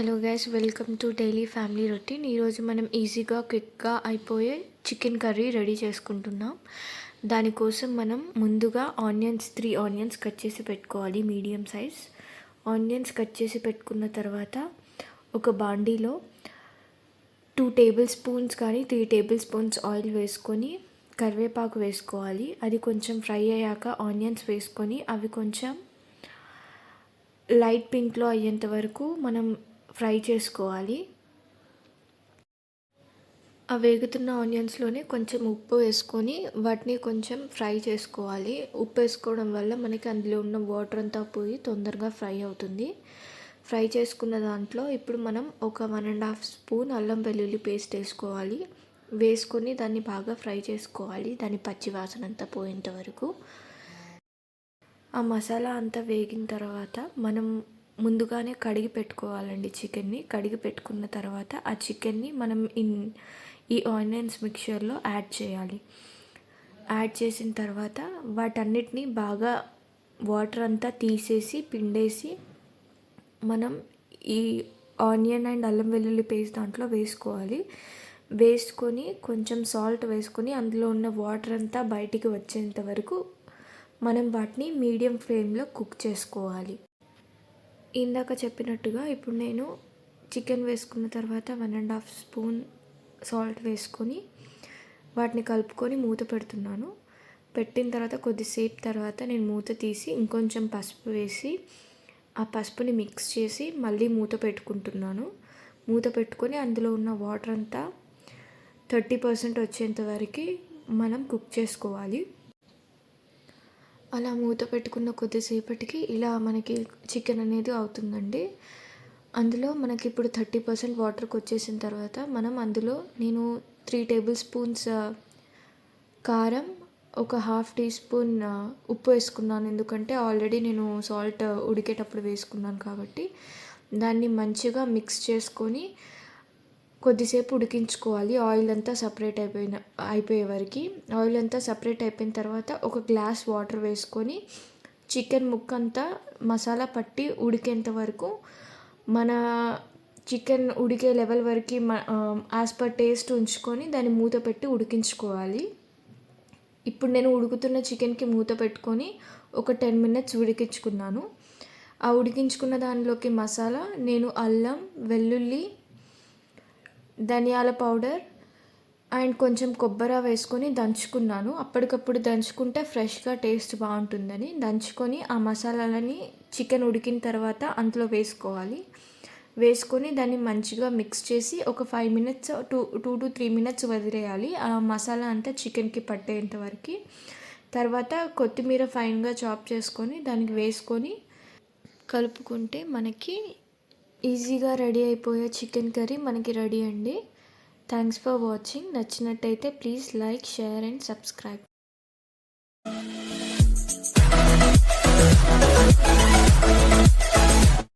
Hello guys welcome to daily family routine. ఈరోజు మనం ఈజీగా క్విక్గా అయిపోయే చికెన్ కర్రీ రెడీ చేసుకుంటున్నాం. దానికోసం మనం ముందుగా ఆనియన్స్ త్రీ ఆనియన్స్ కట్ చేసి పెట్టుకోవాలి మీడియం సైజ్. ఆనియన్స్ కట్ చేసి పెట్టుకున్న తర్వాత ఒక బాండీలో టూ టేబుల్ స్పూన్స్ కానీ త్రీ టేబుల్ స్పూన్స్ ఆయిల్ వేసుకొని కరివేపాకు వేసుకోవాలి. అది కొంచెం ఫ్రై అయ్యాక ఆనియన్స్ వేసుకొని అవి కొంచెం లైట్ పింక్లో అయ్యేంత వరకు మనం ఫ్రై చేసుకోవాలి. ఆ వేగుతున్న ఆనియన్స్లోనే కొంచెం ఉప్పు వేసుకొని వాటిని కొంచెం ఫ్రై చేసుకోవాలి. ఉప్పు వేసుకోవడం వల్ల మనకి అందులో ఉన్న వాటర్ అంతా పోయి తొందరగా ఫ్రై అవుతుంది. ఫ్రై చేసుకున్న దాంట్లో ఇప్పుడు మనం ఒక వన్ అండ్ హాఫ్ స్పూన్ అల్లం వెల్లుల్లి పేస్ట్ వేసుకోవాలి. వేసుకొని దాన్ని బాగా ఫ్రై చేసుకోవాలి. దాని పచ్చి వాసన అంతా పోయేంత వరకు. ఆ మసాలా అంతా వేగిన తర్వాత మనం ముందుగానే కడిగి పెట్టుకోవాలండి చికెన్ని. కడిగి పెట్టుకున్న తర్వాత ఆ చికెన్ని మనం ఇన్ ఈ ఆనియన్స్ మిక్చర్లో యాడ్ చేయాలి. యాడ్ చేసిన తర్వాత వాటన్నిటిని బాగా వాటర్ అంతా తీసేసి పిండేసి మనం ఈ ఆనియన్ అండ్ అల్లం వెల్లుల్లి పేస్ట్ దాంట్లో వేసుకోవాలి. వేసుకొని కొంచెం సాల్ట్ వేసుకొని అందులో ఉన్న వాటర్ అంతా బయటికి వచ్చేంత వరకు మనం వాటిని మీడియం ఫ్లేమ్లో కుక్ చేసుకోవాలి. ఇందాక చెప్పినట్టుగా ఇప్పుడు నేను చికెన్ వేసుకున్న తర్వాత one and half spoon salt వేసుకొని వాటిని కలుపుకొని మూత పెడుతున్నాను. పెట్టిన తర్వాత కొద్దిసేపు తర్వాత నేను మూత తీసి ఇంకొంచెం పసుపు వేసి ఆ పసుపుని మిక్స్ చేసి మళ్ళీ మూత పెట్టుకుంటున్నాను. మూత పెట్టుకొని అందులో ఉన్న వాటర్ అంతా థర్టీ పర్సెంట్ వచ్చేంత వరకు మనం కుక్ చేసుకోవాలి. అలా మూత పెట్టుకున్న కొద్దిసేపటికి ఇలా మనకి చికెన్ అనేది అవుతుందండి. అందులో మనకి ఇప్పుడు థర్టీ పర్సెంట్ వాటర్కి వచ్చేసిన తర్వాత మనం అందులో నేను త్రీ టేబుల్ స్పూన్స్ కారం ఒక హాఫ్ టీ స్పూన్ ఉప్పు వేసుకున్నాను. ఎందుకంటే ఆల్రెడీ నేను సాల్ట్ ఉడికేటప్పుడు వేసుకున్నాను కాబట్టి దాన్ని మంచిగా మిక్స్ చేసుకొని కొద్దిసేపు ఉడికించుకోవాలి. ఆయిల్ అంతా సపరేట్ అయిపోయిన అయిపోయే వరకు. ఆయిల్ అంతా సపరేట్ అయిపోయిన తర్వాత ఒక గ్లాస్ వాటర్ వేసుకొని చికెన్ ముక్క అంతా మసాలా పట్టి ఉడికేంత వరకు మన చికెన్ ఉడికే లెవెల్ వరకు యాజ్ పర్ టేస్ట్ ఉంచుకొని దాన్ని మూత పెట్టి ఉడికించుకోవాలి. ఇప్పుడు నేను ఉడుకుతున్న చికెన్కి మూత పెట్టుకొని ఒక టెన్ మినిట్స్ ఉడికించుకున్నాను. ఆ ఉడికించుకున్న దానిలోకి మసాలా నేను అల్లం వెల్లుల్లి ధనియాల పౌడర్ అండ్ కొంచెం కొబ్బరి వేసుకొని దంచుకున్నాను. అప్పటికప్పుడు దంచుకుంటే ఫ్రెష్గా టేస్ట్ బాగుంటుందని. దంచుకొని ఆ మసాలాలని చికెన్ ఉడికిన తర్వాత అందులో వేసుకోవాలి. వేసుకొని దాన్ని మంచిగా మిక్స్ చేసి ఒక five minutes two two to three minutes వదిలేయాలి. ఆ మసాలా అంతా చికెన్కి పట్టేంత వరకు. తర్వాత కొత్తిమీర ఫైన్గా చాప్ చేసుకొని దానికి వేసుకొని కలుపుకుంటే మనకి ఈజీగా రెడీ అయిపోయే చికెన్ కర్రీ మనకి రెడీ అండి. థ్యాంక్స్ ఫర్ వాచింగ్ నచ్చినట్టయితే please like share and subscribe.